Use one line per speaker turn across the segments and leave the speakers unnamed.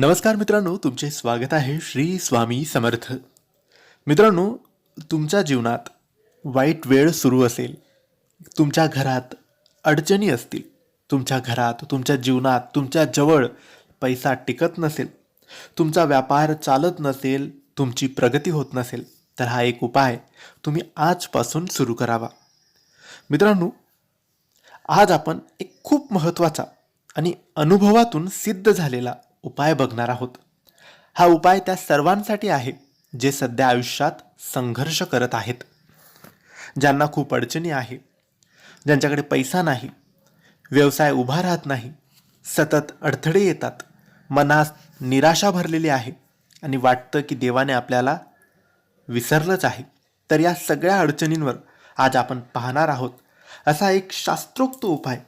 नमस्कार मित्रांनो तुमचे स्वागत आहे श्री स्वामी समर्थ. मित्रांनो तुमच्या जीवनात वाईट वेळ सुरू असेल तुमच्या घरात अडचणी असतील तुमच्या घरात तुमच्या जीवनात तुमच्या जवळ पैसा टिकत नसेल तुमचा व्यापार चालत नसेल तुमची प्रगती होत नसेल तर हा एक उपाय तुम्ही आजपासून सुरू करावा. मित्रांनो आज आपण एक खूप महत्त्वाचा आणि अनुभवातून सिद्ध झालेला उपाय बघणार आहोत. हा उपाय त्या सर्वांसाठी आहे जे सध्या आयुष्यात संघर्ष करत आहेत. ज्यांना खूप अडचणी आहे ज्यांच्याकडे पैसा नाही व्यवसाय उभा राहत नाही सतत अडथळे येतात मनात निराशा भरलेली आहे आणि वाटतं की देवाने आपल्याला विसरलंच आहे. तर या सगळ्या अडचणींवर आज आपण पाहणार आहोत. असा एक शास्त्रोक्त उपाय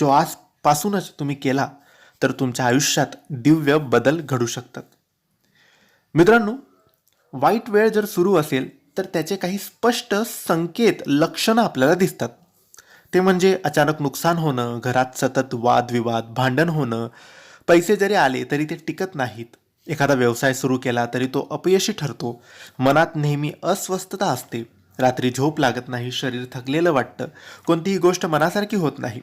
जो आजपासूनच तुम्ही केला तर तुमच्या आयुष्यात दिव्य बदल घडू शकतात. मित्रांनो वाईट वेळ जर सुरू असेल तर त्याचे काही स्पष्ट संकेत लक्षणं आपल्याला दिसतात. ते म्हणजे अचानक नुकसान होणं घरात सतत वादविवाद भांडण होणं. पैसे जरी आले तरी ते टिकत नाहीत. एखादा व्यवसाय सुरू केला तरी तो अपयशी ठरतो. मनात नेहमी अस्वस्थता असते. रात्री झोप लागत नाही शरीर थकलेलं वाटतं. कोणतीही गोष्ट मनासारखी होत नाही.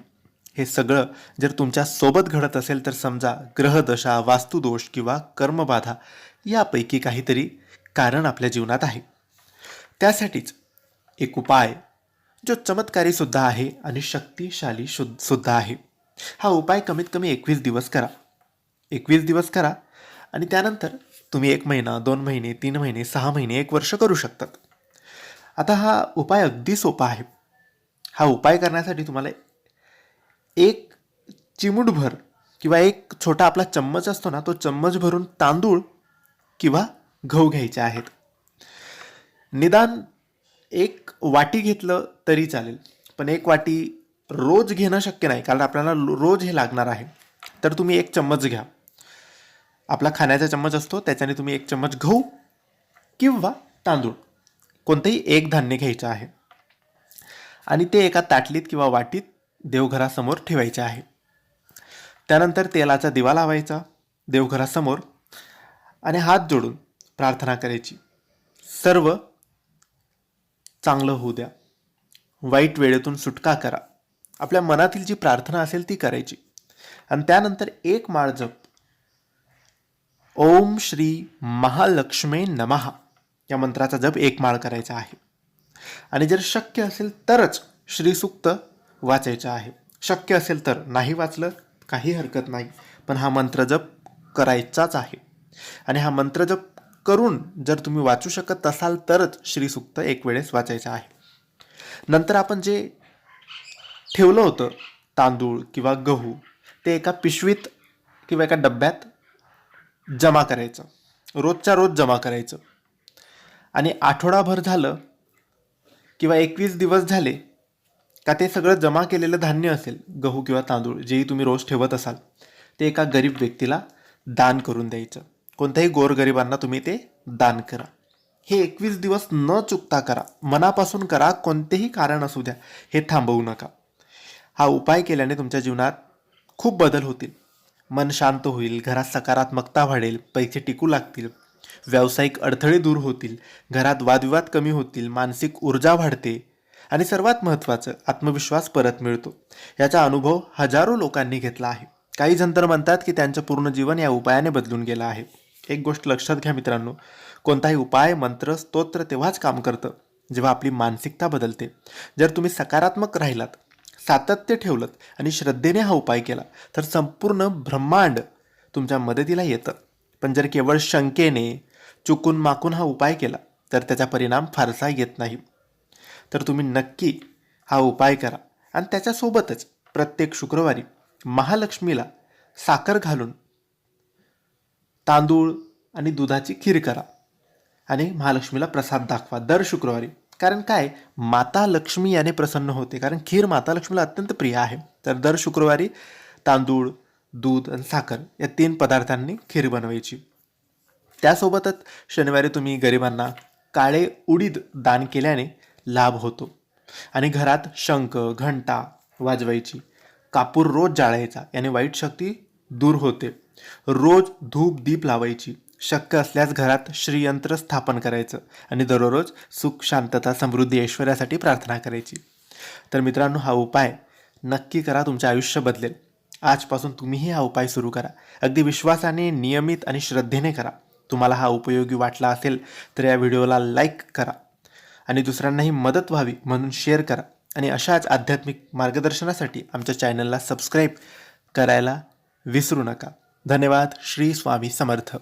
हे सगळं जर तुमच्यासोबत घडत असेल तर समजा ग्रहदशा वास्तुदोष किंवा कर्मबाधा यापैकी काहीतरी कारण आपल्या जीवनात आहे. त्यासाठीच एक उपाय जो चमत्कारी सुद्धा आहे आणि शक्तिशाली शुद्ध सुद्धा आहे. हा उपाय कमीत कमी एकवीस दिवस करा. एकवीस दिवस करा आणि त्यानंतर तुम्ही एक महिना दोन महिने तीन महिने सहा महिने एक वर्ष करू शकतात. आता हा उपाय अगदी सोपा आहे. हा उपाय करण्यासाठी तुम्हाला एक चिमूटभर किंवा एक छोटा आपला चम्मच असतो ना तो चम्मच भरून तांदूळ किंवा गहू घ्यायचे आहेत. निदान एक वाटी घेतलं तरी चालेल पण एक वाटी रोज घेणं शक्य नाही कारण आपल्याला लो- रोज हे लागणार आहे. तर तुम्ही एक चम्मच घ्या. आपला खाण्याचा चम्मच असतो त्याच्याने तुम्ही एक चम्मच गहू किंवा तांदूळ कोणतंही एक धान्य घ्यायचं आहे. आणि ते एका ताटलीत किंवा वाटीत देवघरासमोर ठेवायचे आहे. त्यानंतर तेलाचा दिवा लावायचा देवघरासमोर आणि हात जोडून प्रार्थना करायची. सर्व चांगलं होऊ द्या. वाईट वेळेतून सुटका करा. आपल्या मनातील जी प्रार्थना असेल ती करायची. आणि त्यानंतर एक माळ जप. ओम श्री महालक्ष्मे नमहा या मंत्राचा जप एक माळ करायचा आहे. आणि जर शक्य असेल तरच श्रीसुक्त वाचायचं आहे. शक्य असेल तर नाही वाचलं काही हरकत नाही. पण हा मंत्र जप करायचाच आहे. आणि हा मंत्र जप करून जर तुम्ही वाचू शकत असाल तरच श्रीसुक्त एक वेळेस वाचायचं आहे. नंतर आपण जे ठेवलं होतं तांदूळ किंवा गहू ते एका पिशवीत किंवा एका डब्यात जमा करायचं. रोजच्या रोज जमा करायचं. आणि आठवडाभर झालं किंवा एकवीस दिवस झाले का ते सगळं जमा केलेलं धान्य असेल गहू किंवा तांदूळ जेही तुम्ही रोज ठेवत असाल ते एका गरीब व्यक्तीला दान करून द्यायचं. कोणत्याही गोरगरिबांना तुम्ही ते दान करा. हे एकवीस दिवस न चुकता करा. मनापासून करा. कोणतेही कारण असू द्या. हे थांबवू नका. हा उपाय केल्याने तुमच्या जीवनात खूप बदल होतील. मन शांत होईल. घरात सकारात्मकता वाढेल. पैसे टिकू लागतील. व्यावसायिक अडथळे दूर होतील. घरात वादविवाद कमी होतील. मानसिक ऊर्जा वाढते. आणि सर्वात महत्त्वाचं आत्मविश्वास परत मिळतो. याचा अनुभव हजारो लोकांनी घेतला आहे. काही जंतर म्हणतात की त्यांचं पूर्ण जीवन या उपायाने बदलून गेलं आहे. एक गोष्ट लक्षात घ्या मित्रांनो कोणताही उपाय मंत्र स्तोत्र तेव्हाच काम करतं जेव्हा आपली मानसिकता बदलते. जर तुम्ही सकारात्मक राहिलात सातत्य ठेवलं आणि श्रद्धेने हा उपाय केला तर संपूर्ण ब्रह्मांड तुमच्या मदतीला येतं. पण जर केवळ शंकेने चुकून माकून हा उपाय केला तर त्याचा परिणाम फारसा येत नाही. तर तुम्ही नक्की हा उपाय करा. आणि त्याच्यासोबतच प्रत्येक शुक्रवारी महालक्ष्मीला साखर घालून तांदूळ आणि दुधाची खीर करा आणि महालक्ष्मीला प्रसाद दाखवा दर शुक्रवारी. कारण काय? माता लक्ष्मी याने प्रसन्न होते. कारण खीर माता लक्ष्मीला अत्यंत प्रिय आहे. तर दर शुक्रवारी तांदूळ दूध आणि साखर या तीन पदार्थांनी खीर बनवायची. त्यासोबतच शनिवारी तुम्ही गरिबांना काळे उडीद दान केल्याने लाभ होतो. आणि घरात शंख घंटा वाजवायची. कापूर रोज जाळायचा. याने वाईट शक्ती दूर होते. रोज धूप दीप लावायची. शक्य असल्यास घरात श्रीयंत्र स्थापन करायचं. आणि दररोज सुख शांतता समृद्धी ऐश्वर्यासाठी प्रार्थना करायची. तर मित्रांनो हा उपाय नक्की करा. तुमचे आयुष्य बदलेल. आजपासून तुम्हीही हा उपाय सुरू करा. अगदी विश्वासाने नियमित आणि श्रद्धेने करा. तुम्हाला हा उपयोगी वाटला असेल तर या व्हिडिओला लाईक करा. आणि दुसऱ्यांनाही मदत व्हावी म्हणून शेअर करा. आणि अशाच आध्यात्मिक मार्गदर्शनासाठी आमच्या चॅनलला सबस्क्राईब करायला विसरू नका. धन्यवाद. श्री स्वामी समर्थ.